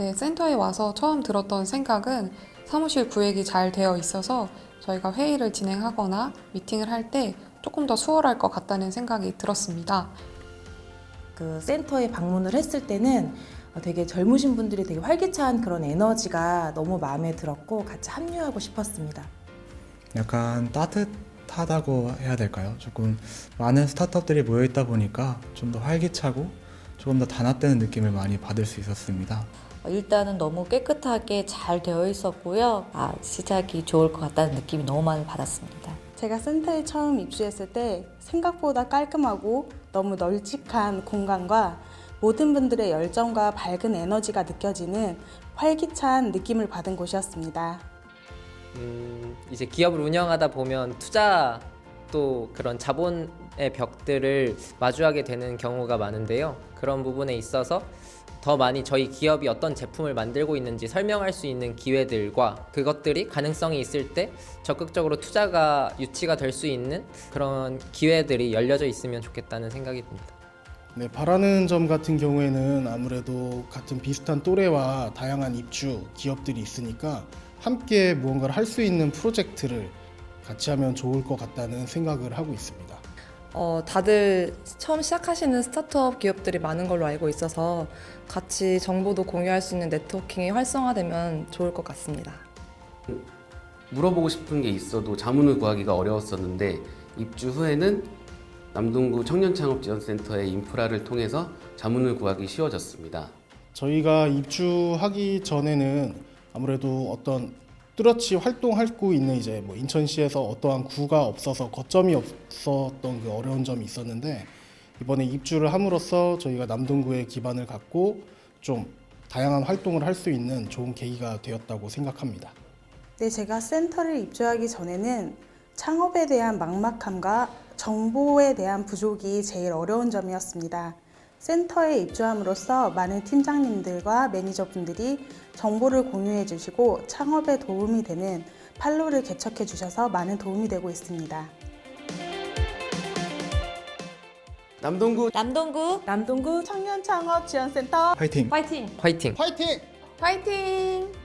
네, 센터에 와서 처음 들었던 생각은 사무실 구획이 잘 되어 있어서 저희가 회의를 진행하거나 미팅을 할 때 조금 더 수월할 것 같다는 생각이 들었습니다. 그 센터에 방문을 했을 때는 되게 젊으신 분들이 되게 활기찬 그런 에너지가 너무 마음에 들었고 같이 합류하고 싶었습니다. 약간 따뜻하다고 해야 될까요? 조금 많은 스타트업들이 모여 있다 보니까 좀 더 활기차고 조금 더 단합되는 느낌을 많이 받을 수 있었습니다. 일단은 너무 깨끗하게 잘 되어 있었고요. 아, 시작이 좋을 것 같다는 느낌이 너무 많이 받았습니다. 제가 센터에 처음 입주했을 때 생각보다 깔끔하고 너무 널찍한 공간과 모든 분들의 열정과 밝은 에너지가 느껴지는 활기찬 느낌을 받은 곳이었습니다. 음, 이제 기업을 운영하다 보면 투자 또 그런 자본의 벽들을 마주하게 되는 경우가 많은데요. 그런 부분에 있어서 더 많이 저희 기업이 어떤 제품을 만들고 있는지 설명할 수 있는 기회들과 그것들이 가능성이 있을 때 적극적으로 투자가 유치가 될 수 있는 그런 기회들이 열려져 있으면 좋겠다는 생각이 듭니다. 네, 바라는 점 같은 경우에는 아무래도 같은 비슷한 또래와 다양한 입주 기업들이 있으니까 함께 무언가를 할 수 있는 프로젝트를 같이 하면 좋을 것 같다는 생각을 하고 있습니다. 어, 다들 처음 시작하시는 스타트업 기업들이 많은 걸로 알고 있어서 같이 정보도 공유할 수 있는 네트워킹이 활성화되면 좋을 것 같습니다. 물어보고 싶은 게 있어도 자문을 구하기가 어려웠었는데 입주 후에는 남동구 청년창업지원센터의 인프라를 통해서 자문을 구하기 쉬워졌습니다. 저희가 입주하기 전에는 아무래도 어떤 뚜렷이 활동하고 있는 이제 뭐 인천시에서 어떠한 구가 없어서 거점이 없었던 그 어려운 점이 있었는데 이번에 입주를 함으로써 저희가 남동구에 기반을 갖고 좀 다양한 활동을 할 수 있는 좋은 계기가 되었다고 생각합니다. 네, 제가 센터를 입주하기 전에는 창업에 대한 막막함과 정보에 대한 부족이 제일 어려운 점이었습니다. 센터에 입주함으로써 많은 팀장님들과 매니저분들이 정보를 공유해 주시고 창업에 도움이 되는 판로를 개척해 주셔서 많은 도움이 되고 있습니다. 남동구 남동구 남동구 청년 창업 지원센터 파이팅! 파이팅! 화이팅! 화이팅! 화이팅!